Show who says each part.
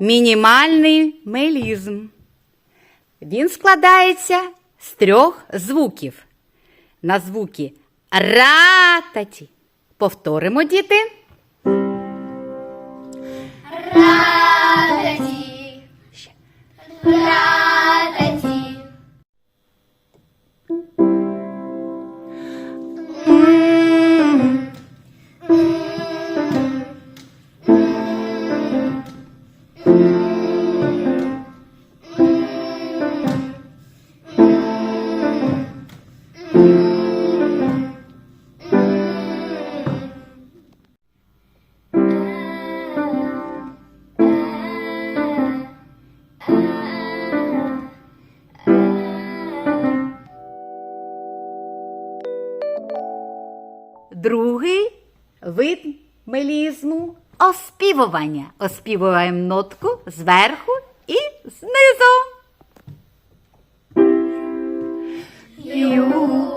Speaker 1: Мінімальний мелізм. Він складається з трьох звуків. На звуки рататі. Повторимо, діти.
Speaker 2: Радоті, радоті.
Speaker 1: Другий вид мелізму оспівування. Оспівуємо нотку зверху і знизу.
Speaker 2: Ю,